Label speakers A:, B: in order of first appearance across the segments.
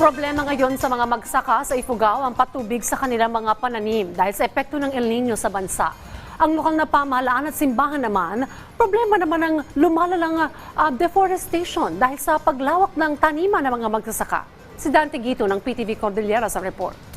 A: Problema ngayon sa mga magsaka sa Ifugao ang patubig sa kanilang mga pananim dahil sa epekto ng El Nino sa bansa. Ang lokal na pamahalaan at simbahan naman, problema naman ang lumalalang ah, deforestation dahil sa paglawak ng taniman ng mga magsasaka. Si Dante Gito ng PTV Cordillera sa report.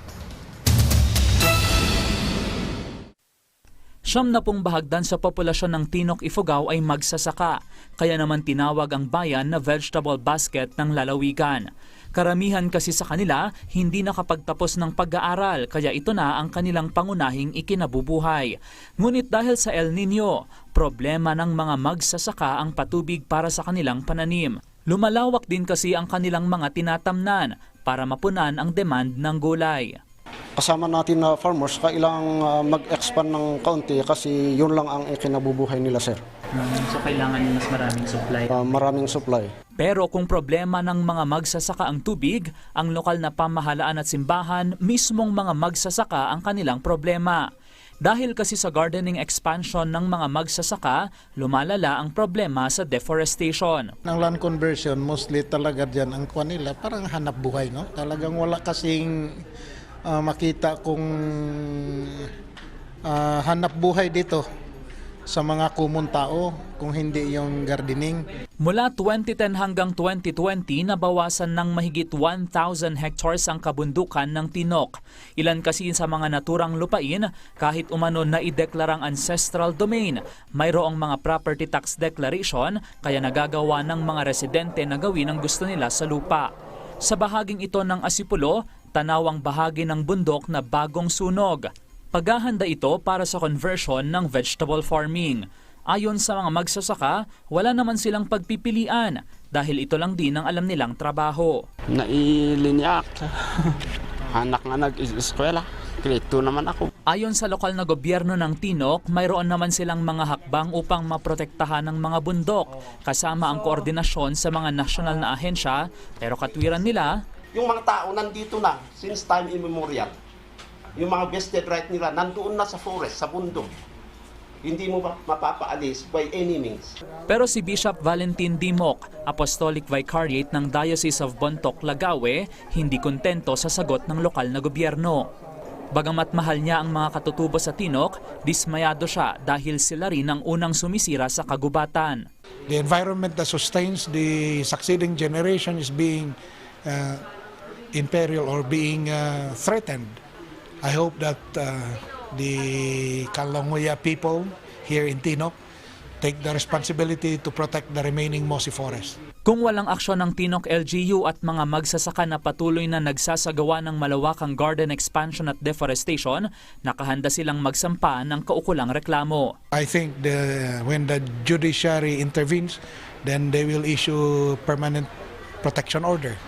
B: Siyam na pong bahagdan sa populasyon ng Tinok Ifugao ay magsasaka, kaya naman tinawag ang bayan na vegetable basket ng lalawigan. Karamihan kasi sa kanila hindi nakapagtapos ng pag-aaral kaya ito na ang kanilang pangunahing ikinabubuhay. Ngunit dahil sa El Nino, problema ng mga magsasaka ang patubig para sa kanilang pananim. Lumalawak din kasi ang kanilang mga tinatamnan para mapunan ang demand ng gulay.
C: Kasama natin na farmers, kailangang ah, mag-expand ng kaunti kasi yun lang ang ikinabubuhay nila, sir.
B: So kailangan mas maraming supply.
C: Ah, maraming supply.
B: Pero kung problema ng mga magsasaka ang tubig, ang lokal na pamahalaan at simbahan, mismong mga magsasaka ang kanilang problema. Dahil kasi sa gardening expansion ng mga magsasaka, lumalala ang problema sa deforestation.
D: Ng land conversion, mostly talaga dyan ang kuha nila, parang hanap buhay, no? Talagang wala kasing ah, makita kung ah, hanap buhay dito sa mga kumon tao kung hindi yung gardening.
B: Mula 2010 hanggang 2020, nabawasan ng mahigit 1,000 hectares ang kabundukan ng Tinok. Ilan kasi sa mga naturang lupain, kahit umano na ideklarang ancestral domain, mayroong mga property tax declaration, kaya nagagawa ng mga residente na gawin ang gusto nila sa lupa. Sa bahaging ito ng Asipulo, tanawang bahagi ng bundok na bagong sunog. Paghahanda ito para sa conversion ng vegetable farming. Ayon sa mga magsasaka, wala naman silang pagpipilian dahil ito lang din ang alam nilang trabaho.
E: Nailinyak. Anak nga nag-eskwela. Grade 2 naman ako.
B: Ayon sa lokal na gobyerno ng Tinok, mayroon naman silang mga hakbang upang maprotektahan ng mga bundok kasama ang koordinasyon sa mga nasyonal na ahensya pero katwiran nila,
F: yung mga tao nandito na since time immemorial. Yung mga vested right nila nandoon na sa forest, sa bundok. Hindi mo mapapaalis by any means.
B: Pero si Bishop Valentin Dimok, Apostolic Vicariate ng Diocese of Bontoc, Lagawe, hindi kontento sa sagot ng lokal na gobyerno. Bagamat mahal niya ang mga katutubo sa Tinok, dismayado siya dahil sila rin ang unang sumisira sa kagubatan.
D: The environment that sustains the succeeding generation is being uh, in peril or being uh, threatened. I hope that uh, the Kalanguya people here in Tinok take the responsibility to protect the remaining mossy forest.
B: Kung walang aksyon ng Tinok LGU at mga magsasaka na patuloy na nagsasagawa ng malawakang garden expansion at deforestation, nakahanda silang magsampa ng kaukulang reklamo.
D: I think the, when the judiciary intervenes, then they will issue permanent protection order.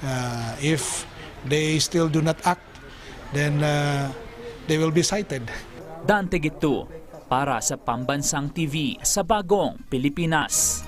D: Uh, if they still do not act, then uh, they will be cited.
B: Dante Gitu, para sa Pambansang TV sa Bagong Pilipinas.